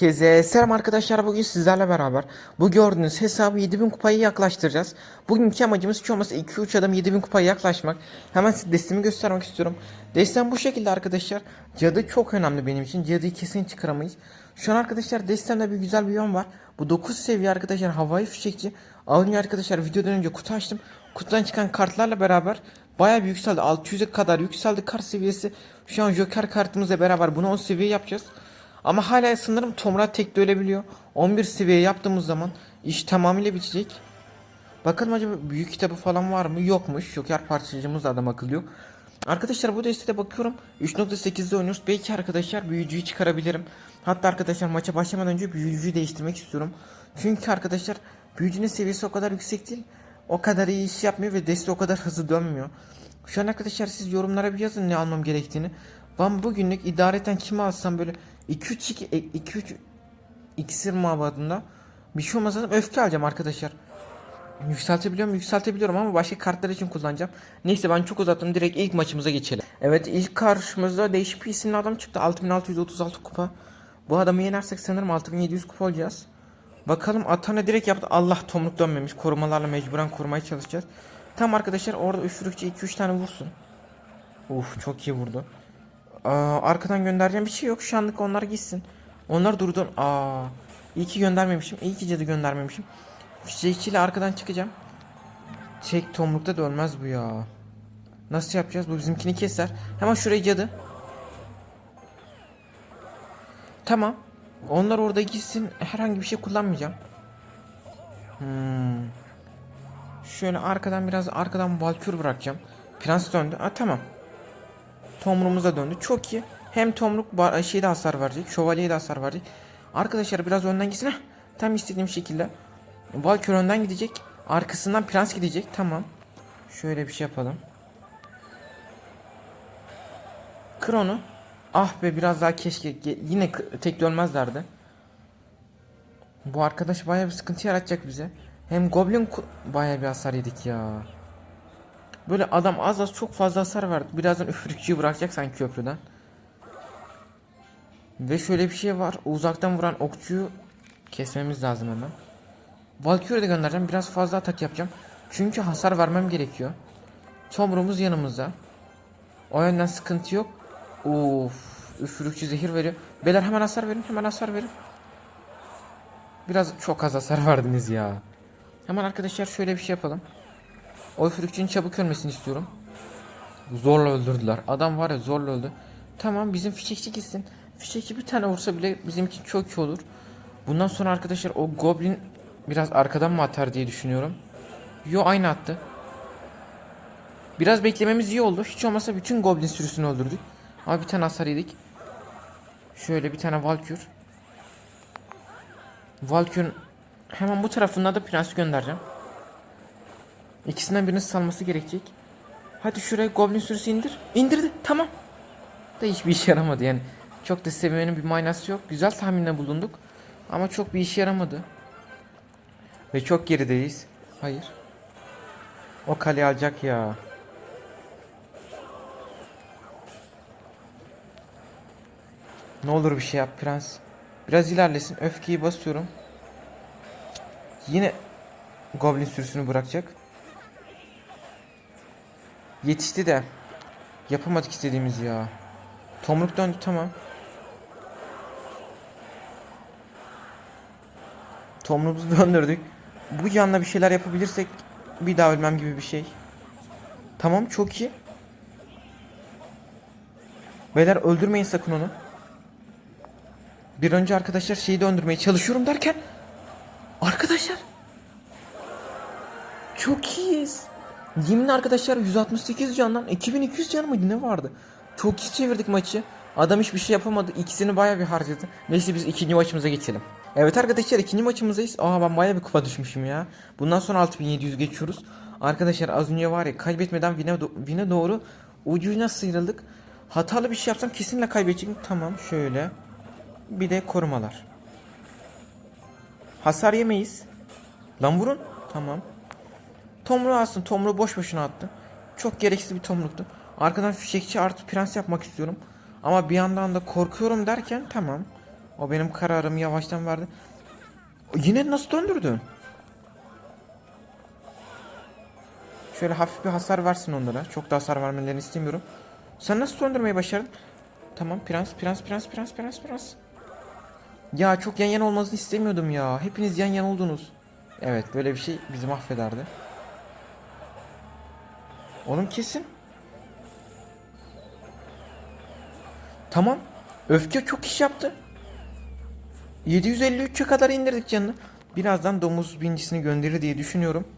Herkese selam arkadaşlar bugün sizlerle beraber bu gördüğünüz hesabı 7000 kupayı yaklaştıracağız. Bugünkü amacımız hiç olmazsa 2-3 adam 7000 kupayı yaklaşmak. Hemen size destemi göstermek istiyorum. Destem bu şekilde arkadaşlar. Cadı çok önemli benim için. Cadıyı kesin çıkaramayız. Şu an arkadaşlar destemde bir güzel bir yön var. Bu 9 seviye arkadaşlar havai fişekçi. Önce arkadaşlar videodan önce kutu açtım. Kutudan çıkan kartlarla beraber bayağı bir yükseldi. 600'e kadar yükseldi kart seviyesi. Şu an Joker kartımızla beraber bunu 10 seviye yapacağız. Ama hala sanırım Tomrat tek de ölebiliyor. 11 seviye yaptığımız zaman iş tamamıyla bitecek. Bakalım acaba büyük kitabı falan var mı? Yokmuş. Joker parçacığımız da adam akıllı yok. Arkadaşlar bu destede bakıyorum. 3.8'de oynuyoruz. Belki arkadaşlar büyücüyü çıkarabilirim. Hatta arkadaşlar maça başlamadan önce büyücüyü değiştirmek istiyorum. Çünkü arkadaşlar büyücünün seviyesi o kadar yüksek değil. O kadar iyi iş yapmıyor ve deste o kadar hızlı dönmüyor. Şu an arkadaşlar siz yorumlara bir yazın ne almam gerektiğini. Ben bugünlük idareten kimi alsam böyle 2-3 2-3 iksir mabadında bir şey olmasa öfke alacağım arkadaşlar. Yükseltebiliyorum yükseltebiliyorum ama başka kartlar için kullanacağım. Neyse ben çok uzattım direkt ilk maçımıza geçelim. Evet ilk karşımızda değişik bir isimli adam çıktı 6636 kupa. Bu adamı yenersek sanırım 6700 kupa olacağız. Bakalım Atana direkt yaptı. Allah tomruk dönmemiş. Korumalarla mecburen korumaya çalışacağız. Tam arkadaşlar orada üfürükçe 2-3 tane vursun. Uf çok iyi vurdu. Aa, arkadan göndereceğim bir şey yok. Şu anlık onlar gitsin. Onlar durdu. Aa, iyi ki göndermemişim. İyi ki cadı göndermemişim. Fişekçiyle arkadan çıkacağım. Çek tomrukta da ölmez bu ya. Nasıl yapacağız? Bu bizimkini keser. Hemen şuraya cadı. Tamam. Onlar orada gitsin. Herhangi bir şey kullanmayacağım. Hmm. Şöyle arkadan biraz arkadan valkür bırakacağım. Prens döndü. Ha tamam. Tomruğumuza döndü. Çok iyi. Hem tomruk ba- şeyde hasar verecek. Şövalyeye de hasar verecek. Arkadaşlar biraz önden gitsin. Heh, tam istediğim şekilde. Valkür önden gidecek. Arkasından prens gidecek. Tamam. Şöyle bir şey yapalım. Kır onu. Ah be biraz daha keşke yine tek dönmezlerdi. Bu arkadaş bayağı bir sıkıntı yaratacak bize. Hem goblin bayağı bir hasar yedik ya. Böyle adam az az çok fazla hasar verdi. Birazdan üfürükçüyü bırakacak sanki köprüden. Ve şöyle bir şey var. Uzaktan vuran okçuyu kesmemiz lazım hemen. Valkyrie'yi de göndereceğim. Biraz fazla atak yapacağım. Çünkü hasar vermem gerekiyor. Tomruğumuz yanımızda. O yönden sıkıntı yok. Of, üfürükçü zehir veriyor. Beyler hemen hasar verin, hemen hasar verin. Biraz çok az hasar verdiniz ya. Hemen arkadaşlar şöyle bir şey yapalım. O üfürükçünün çabuk ölmesini istiyorum. Zorla öldürdüler. Adam var ya zorla öldü. Tamam bizim fişekçi gitsin. Fişekçi bir tane vursa bile bizim için çok iyi olur. Bundan sonra arkadaşlar o goblin biraz arkadan mı atar diye düşünüyorum. Yo aynı attı. Biraz beklememiz iyi oldu. Hiç olmazsa bütün goblin sürüsünü öldürdük. Abi bir tane hasar yedik. Şöyle bir tane valkür. Valkür'ün hemen bu tarafında da prens göndereceğim. İkisinden birini salması gerekecek. Hadi şuraya goblin sürüsü indir. İndirdi. Tamam. Da hiçbir işe yaramadı yani. Çok da seviyenin bir manası yok. Güzel tahminde bulunduk. Ama çok bir işe yaramadı. Ve çok gerideyiz. Hayır. O kale alacak ya. Ne olur bir şey yap prens. Biraz ilerlesin. Öfkeyi basıyorum. Yine goblin sürüsünü bırakacak. Yetişti de. Yapamadık istediğimiz ya. Tomruk döndü tamam. Tomruğumuzu döndürdük. Bu yanına bir şeyler yapabilirsek bir daha ölmem gibi bir şey. Tamam çok iyi. Beyler öldürmeyin sakın onu. Bir önce arkadaşlar şeyi döndürmeye çalışıyorum derken Arkadaşlar Çok iyiyiz. Yemin arkadaşlar 168 candan 2200 can mıydı ne vardı? Çok iyi çevirdik maçı. Adam hiçbir şey yapamadı. İkisini bayağı bir harcadı. Neyse biz ikinci maçımıza geçelim. Evet arkadaşlar ikinci maçımızdayız. Aa ben bayağı bir kupa düşmüşüm ya. Bundan sonra 6700 geçiyoruz. Arkadaşlar az önce var ya kaybetmeden vine, do- vine doğru ucuyla sıyrıldık. Hatalı bir şey yapsam kesinlikle kaybedeceğim. Tamam şöyle. Bir de korumalar. Hasar yemeyiz. Lan vurun. Tamam. Tomruğu alsın. Tomruğu boş boşuna attı. Çok gereksiz bir tomruktu. Arkadan fişekçi artı prens yapmak istiyorum. Ama bir yandan da korkuyorum derken tamam. O benim kararımı yavaştan verdi. Yine nasıl döndürdün? Şöyle hafif bir hasar versin onlara. Çok da hasar vermelerini istemiyorum. Sen nasıl döndürmeyi başardın? Tamam prens prens prens prens prens prens. Ya çok yan yana olmasını istemiyordum ya. Hepiniz yan yana oldunuz. Evet böyle bir şey bizi mahvederdi. Onun kesin. Tamam. Öfke çok iş yaptı. 753'e kadar indirdik canını. Birazdan domuz bincisini gönderir diye düşünüyorum.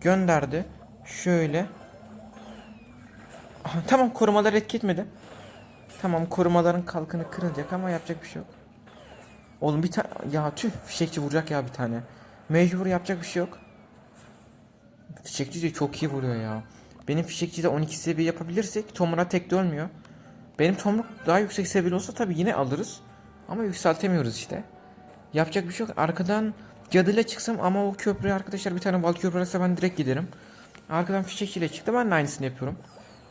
Gönderdi. Şöyle. Aha, tamam korumalar etki etmedi. Tamam korumaların kalkanı kırılacak ama yapacak bir şey yok. Oğlum bir tane ya tüh fişekçi vuracak ya bir tane. Mecbur yapacak bir şey yok. Fişekçi de çok iyi vuruyor ya. Benim fişekçi de 12 seviye yapabilirsek Tomura tek de ölmüyor. Benim Tomruk daha yüksek seviyeli olsa tabii yine alırız. Ama yükseltemiyoruz işte. Yapacak bir şey yok. Arkadan cadıyla çıksam ama o köprüye arkadaşlar bir tane bal köprüyse ben direkt giderim. Arkadan fişekçiyle çıktı ben de aynısını yapıyorum.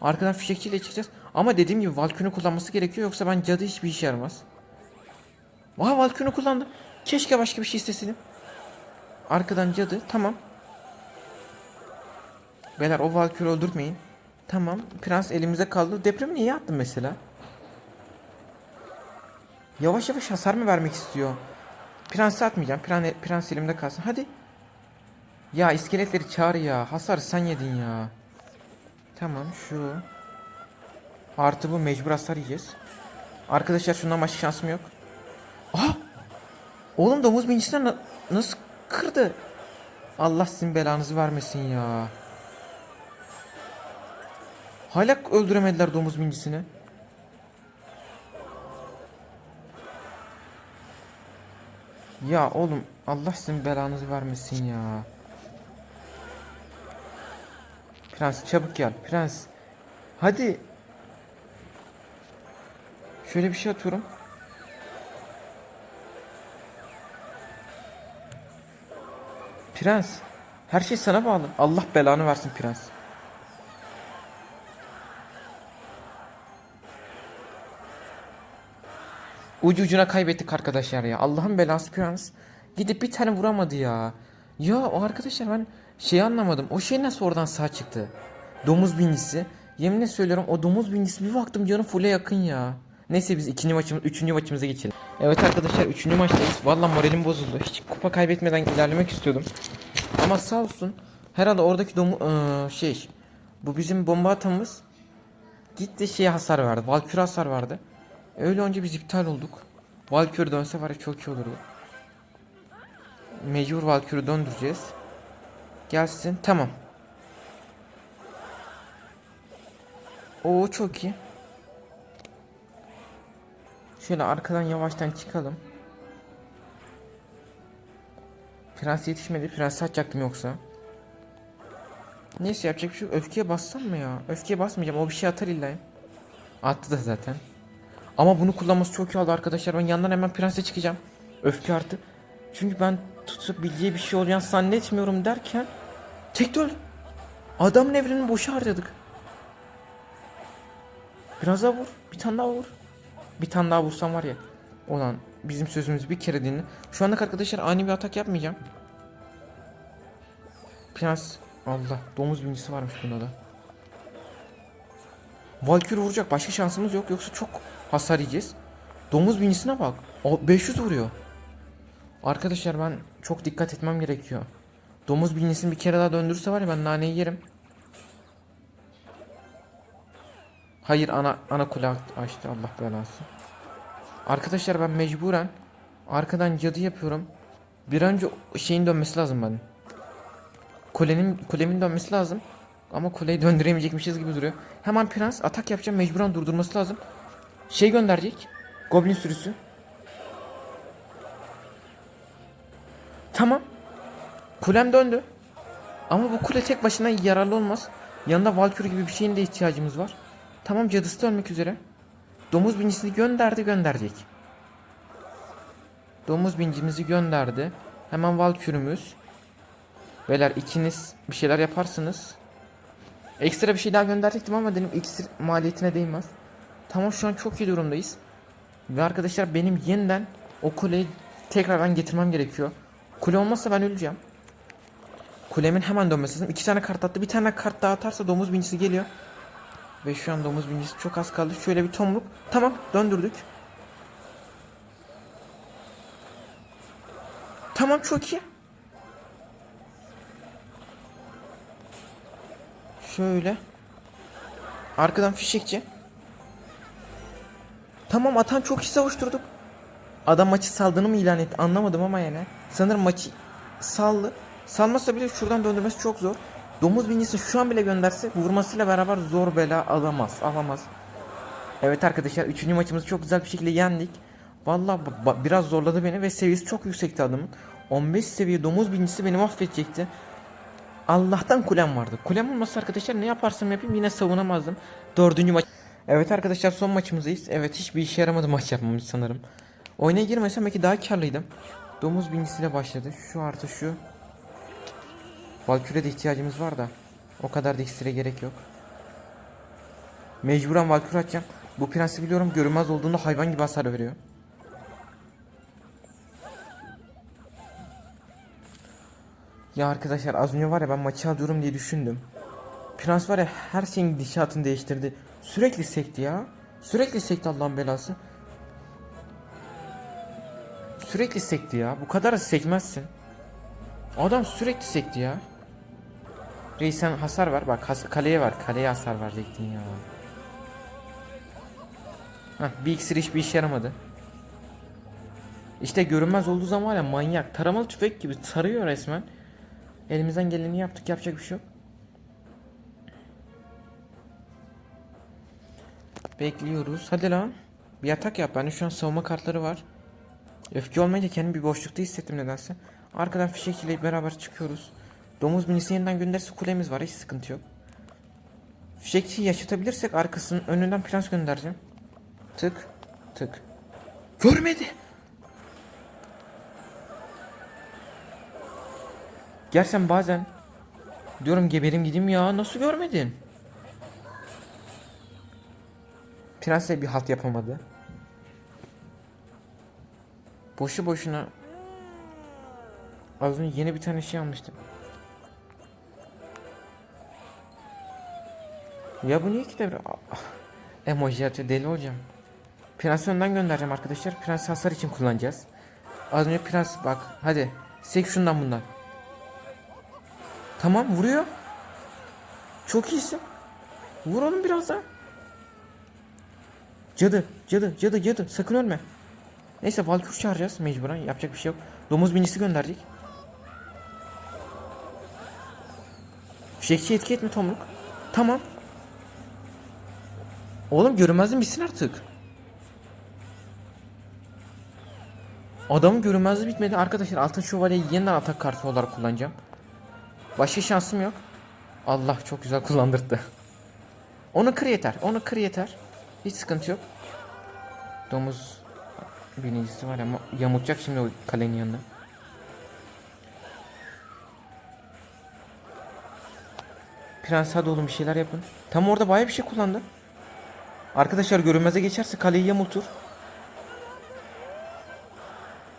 Arkadan fişekçiyle çıkacağız. Ama dediğim gibi Valkün'ü kullanması gerekiyor yoksa ben cadı hiçbir işe yaramaz. Aha Valkün'ü kullandı. Keşke başka bir şey isteseydim. Arkadan cadı tamam. Beyler o Valkür'ü öldürtmeyin. Tamam. Prens elimize kaldı. Depremi niye attın mesela? Yavaş yavaş hasar mı vermek istiyor? Prens'i atmayacağım. Prens, prens elimde kalsın. Hadi. Ya iskeletleri çağır ya. Hasar sen yedin ya. Tamam şu. Artı bu mecbur hasar yiyeceğiz. Arkadaşlar şundan başka şansım yok. Aha! Oğlum domuz bincisinden na- nasıl kırdı? Allah sizin belanızı vermesin ya. Hala öldüremediler domuz bincisini. Ya oğlum Allah sizin belanızı vermesin ya. Prens çabuk gel prens. Hadi. Şöyle bir şey atıyorum. Prens. Her şey sana bağlı. Allah belanı versin prens. Ucu ucuna kaybettik arkadaşlar ya. Allah'ın belası prens. Gidip bir tane vuramadı ya. Ya o arkadaşlar ben şeyi anlamadım. O şey nasıl oradan sağ çıktı? Domuz binicisi. Yeminle söylüyorum o domuz binicisi bir baktım canım full'e yakın ya. Neyse biz ikinci maçımız, üçüncü maçımıza geçelim. Evet arkadaşlar üçüncü maçtayız. Valla moralim bozuldu. Hiç kupa kaybetmeden ilerlemek istiyordum. Ama sağ olsun. Herhalde oradaki domu eee, şey bu bizim bomba atamız gitti şeye hasar verdi. Valkür hasar verdi. Öyle önce biz iptal olduk. Valkür dönse var ya çok iyi olurdu. Mecbur Valkür'ü döndüreceğiz. Gelsin. Tamam. Oo çok iyi. Şöyle arkadan yavaştan çıkalım. Prens yetişmedi. Prens atacaktım yoksa. Neyse yapacak bir şey yok. Öfkeye bassam mı ya? Öfkeye basmayacağım. O bir şey atar illa. Attı da zaten. Ama bunu kullanması çok iyi oldu arkadaşlar. Ben yandan hemen prense çıkacağım. Öfke arttı. Çünkü ben tutup bilgiye bir şey olacağını zannetmiyorum derken tek öldü. Adamın evrenini boşa harcadık. Biraz daha vur. Bir tane daha vur. Bir tane daha vursam var ya. Olan bizim sözümüzü bir kere dinle. Şu anda arkadaşlar ani bir atak yapmayacağım. Prens. Allah. Domuz bincisi varmış bunda da. Valkyrie vuracak. Başka şansımız yok. Yoksa çok hasar yiyeceğiz. Domuz bincisine bak. O 500 vuruyor. Arkadaşlar ben çok dikkat etmem gerekiyor. Domuz bincisini bir kere daha döndürürse var ya ben naneyi yerim. Hayır ana ana kule açtı Allah belası. Arkadaşlar ben mecburen arkadan cadı yapıyorum. Bir önce şeyin dönmesi lazım benim. Kulenin kulemin dönmesi lazım. Ama kuleyi döndüremeyecekmişiz gibi duruyor. Hemen prens atak yapacağım mecburen durdurması lazım. Şey gönderecek. Goblin sürüsü. Tamam. Kulem döndü. Ama bu kule tek başına yararlı olmaz. Yanında Valkyrie gibi bir şeyin de ihtiyacımız var. Tamam cadısı dönmek üzere. Domuz bincisini gönderdi gönderecek. Domuz bincimizi gönderdi. Hemen Valkürümüz. Beyler ikiniz bir şeyler yaparsınız. Ekstra bir şey daha gönderecektim ama dedim iksir maliyetine değmez. Tamam şu an çok iyi durumdayız. Ve arkadaşlar benim yeniden O kuleyi tekrardan getirmem gerekiyor. Kule olmazsa ben öleceğim. Kulemin hemen dönmesi lazım. İki tane kart attı. Bir tane kart daha atarsa domuz binicisi geliyor. Ve şu an domuz binicisi çok az kaldı. Şöyle bir tomruk. Tamam döndürdük. Tamam çok iyi. Şöyle. Arkadan fişekçi. Tamam atan çok iyi savuşturduk. Adam maçı saldığını mı ilan etti anlamadım ama yani. Sanırım maçı saldı. Salmasa bile şuradan döndürmesi çok zor. Domuz binicisi şu an bile gönderse vurmasıyla beraber zor bela alamaz. Alamaz. Evet arkadaşlar 3. maçımızı çok güzel bir şekilde yendik. Ba- biraz zorladı beni ve seviyesi çok yüksekti adamın. 15 seviye domuz binicisi beni mahvedecekti. Allah'tan kulem vardı. Kulem olmasa arkadaşlar ne yaparsam yapayım yine savunamazdım. Dördüncü maç. Evet arkadaşlar son maçımızdayız. Evet hiçbir işe yaramadı maç yapmamız sanırım. Oyuna girmesem belki daha karlıydım. Domuz binicisiyle başladı. Şu artı şu. Valküre de ihtiyacımız var da. O kadar da gerek yok. Mecburen Valküre atacağım. Bu prensi biliyorum görünmez olduğunda hayvan gibi hasar veriyor. Ya arkadaşlar az önce var ya ben maçı alıyorum diye düşündüm. Prens var ya her şeyin gidişatını değiştirdi. Sürekli sekti ya. Sürekli sekti Allah'ın belası. Sürekli sekti ya. Bu kadar da sekmezsin. Adam sürekli sekti ya. Reis hasar ver. Bak has- kaleye var. Kaleye hasar verecektin ya. Heh, bir iksir hiçbir işe yaramadı. İşte görünmez olduğu zaman var ya manyak. Taramalı tüfek gibi tarıyor resmen. Elimizden geleni yaptık. Yapacak bir şey yok. Bekliyoruz. Hadi lan. Bir atak yap. Bende şu an savunma kartları var. Öfke olmayınca kendimi bir boşlukta hissettim nedense. Arkadan fişekçiyle beraber çıkıyoruz. Domuz binisi yeniden gönderirse kulemiz var. Hiç sıkıntı yok. Fişekçiyi yaşatabilirsek arkasının önünden prens göndereceğim. Tık. Tık. Görmedi. Gerçekten bazen diyorum geberim gideyim ya nasıl görmedin? Prens de bir halt yapamadı. Boşu boşuna Az önce yeni bir tane şey almıştım. Ya bu niye ki devre? Ah, Emoji atıyor deli olacağım. Prensi önden göndereceğim arkadaşlar. Prens hasar için kullanacağız. Az önce prens bak hadi. Sek şundan bundan. Tamam vuruyor. Çok iyisin. Vur oğlum biraz daha. Cadı, cadı, cadı, cadı. Sakın ölme. Neyse Valkür çağıracağız mecburen. Yapacak bir şey yok. Domuz binisi gönderecek. Fişekçi etki etme Tomruk. Tamam. Oğlum görünmezliğin bitsin artık. Adamın görünmezliği bitmedi. Arkadaşlar altın şövalyeyi yeniden atak kartı olarak kullanacağım. Başka şansım yok. Allah çok güzel kullandırdı. Onu kır yeter. Onu kır yeter. Hiç sıkıntı yok. Domuz binicisi var ama yamulacak şimdi o kalenin yanına. Prens hadi oğlum bir şeyler yapın. Tam orada baya bir şey kullandı. Arkadaşlar görünmeze geçerse kaleyi yamultur.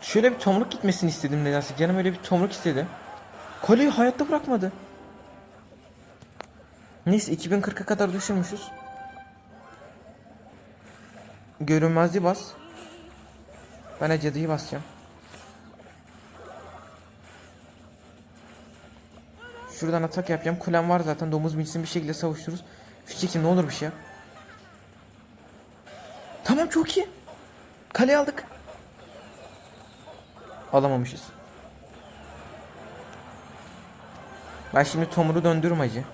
Şöyle bir tomruk gitmesini istedim nedense. Canım öyle bir tomruk istedi. Kaleyi hayatta bırakmadı. Neyse 2040'a kadar düşürmüşüz. Görünmezliği bas. Ben cadıyı basacağım. Şuradan atak yapacağım. Kulem var zaten. Domuz binisini bir şekilde savuştururuz. Fişekçi ne olur bir şey yap. Tamam çok iyi. Kale aldık. Alamamışız. Ben şimdi Tomur'u döndürüm acı.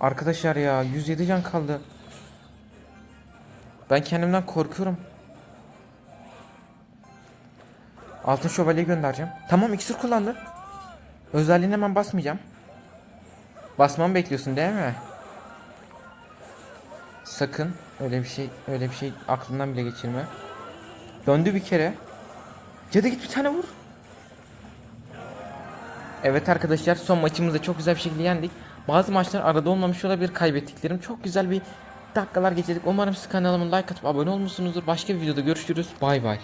Arkadaşlar ya 107 can kaldı. Ben kendimden korkuyorum. Altın şövalyeyi göndereceğim. Tamam iksir kullandı. Özelliğini hemen basmayacağım. Basmamı bekliyorsun değil mi? Sakın öyle bir şey öyle bir şey aklından bile geçirme. Döndü bir kere. Cadı git bir tane vur. Evet arkadaşlar son maçımızda çok güzel bir şekilde yendik. Bazı maçlar arada olmamış olabilir kaybettiklerim. Çok güzel bir dakikalar geçirdik. Umarım siz kanalıma like atıp abone olmuşsunuzdur. Başka bir videoda görüşürüz. Bay bay.